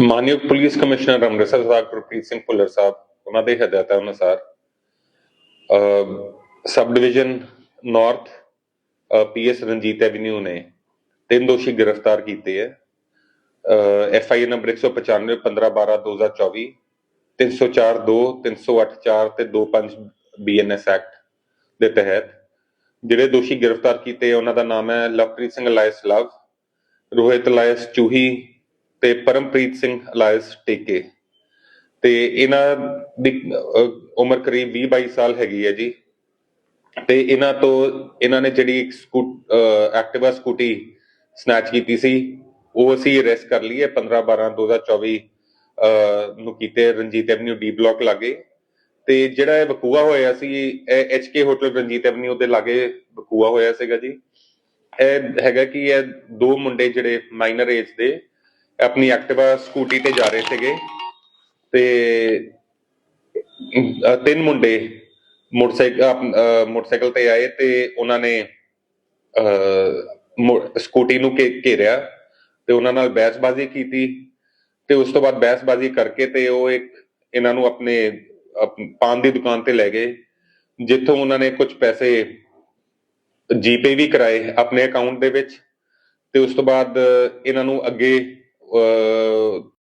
ਮਾਨਯੋਗ police commissioner Amritsar ਸਾਹਿਬ ਗੁਰਪ੍ਰੀਤ ਸਿੰਘ ਭੁੱਲਰ ਸਾਹਿਬ, ਉਹਨਾਂ ਦੇ ਹਦਾਇਤਾਂ ਅਨੁਸਾਰ sub division north PS Ranjit avenue ਨੇ ਤਿੰਨ ਦੋਸ਼ੀ ਗ੍ਰਿਫਤਾਰ ਕੀਤੇ ਹੈ। ਐਫ ਆਈ ਨੰਬਰ 195 15 12 2024 304 2 308 4 ਤੇ 25 ਬੀਐਨਐਸ ਐਕਟ ਦੇ ਤਹਿਤ। ਜਿਹੜੇ ਦੋਸ਼ੀ ਗ੍ਰਿਫਤਾਰ ਕੀਤੇ ਉਹਨਾਂ ਦਾ ਨਾਮ ਹੈ ਲਵਪ੍ਰੀਤ ਸਿੰਘ ਲਾਇਸ ਲਵ ਰੋਹਿਤ ਲਾਇਸ ਚੂਹੀ ਤੇ ਪਰਮਪ੍ਰੀਤ ਸਿੰਘ ਅਲਾਇਸ ਟੇਕੇ। ਤੇ ਇਹਨਾਂ ਦੀ ਉਮਰ ਕਰੀਬ 20 22 ਸਾਲ ਹੈਗੀ ਹੈ ਜੀ। ਤੇ ਇਹਨਾਂ ਤੋਂ, ਇਹਨਾਂ ਨੇ ਜਿਹੜੀ ਇੱਕ ਐਕਟਿਵਾ ਸਕੂਟੀ ਸਨੈਚ ਕੀਤੀ ਸੀ, ਉਹ ਅਸੀਂ ਅਰੈਸਟ ਕਰ ਲਈ ਹੈ 15 12 2024 ਨੂੰ ਕੀਤੇ ਰਣਜੀਤ ਐਵਨਿਊ ਡੀ ਬਲਾਕ ਲਾਗੇ। ਤੇ ਜਿਹੜਾ ਇਹ ਵਕੂਆ ਹੋਇਆ ਸੀ, ਇਹ ਐਚਕੇ ਹੋਟਲ ਰਣਜੀਤ ਐਵਨਿਊ ਦੇ ਲਾਗੇ ਵਕੂਆ ਹੋਇਆ ਸੀਗਾ ਜੀ। ਇਹ ਹੈਗਾ ਕਿ ਇਹ ਦੋ ਮੁੰਡੇ ਜਿਹੜੇ ਮਾਈਨਰ ਏਜ ਦੇ ਆਪਣੀ ਐਕਟਿਵਾ ਸਕੂਟੀ ਤੇ ਜਾ ਰਹੇ ਸੀਗੇ ਤੇ ਤਿੰਨ ਮੁੰਡੇ ਮੋਟਰਸਾਈਕਲ ਮੋਟਰਸਾਈਕਲ ਤੇ ਆਏ ਤੇ ਉਹਨਾਂ ਨੇ ਸਕੂਟੀ ਨੂੰ ਘੇਰਿਆ ਤੇ ਉਹਨਾਂ ਨਾਲ ਬਹਿਸਬਾਜ਼ੀ ਕੀਤੀ ਤੇ ਉਸ ਤੋਂ ਬਾਅਦ ਬਹਿਸਬਾਜ਼ੀ ਕਰਕੇ ਤੇ ਉਹ ਇੱਕ ਇਹਨਾਂ ਨੂੰ ਆਪਣੇ ਪਾਨ ਦੀ ਦੁਕਾਨ ਤੇ ਲੈ ਗਏ, ਜਿੱਥੋਂ ਉਹਨਾਂ ਨੇ ਕੁਝ ਪੈਸੇ ਜੀਪੇ ਵੀ ਕਰਾਏ ਆਪਣੇ ਅਕਾਊਂਟ ਦੇ ਵਿੱਚ ਤੇ ਉਸ ਤੋਂ ਬਾਅਦ ਇਹਨਾਂ ਨੂੰ ਅੱਗੇ 呃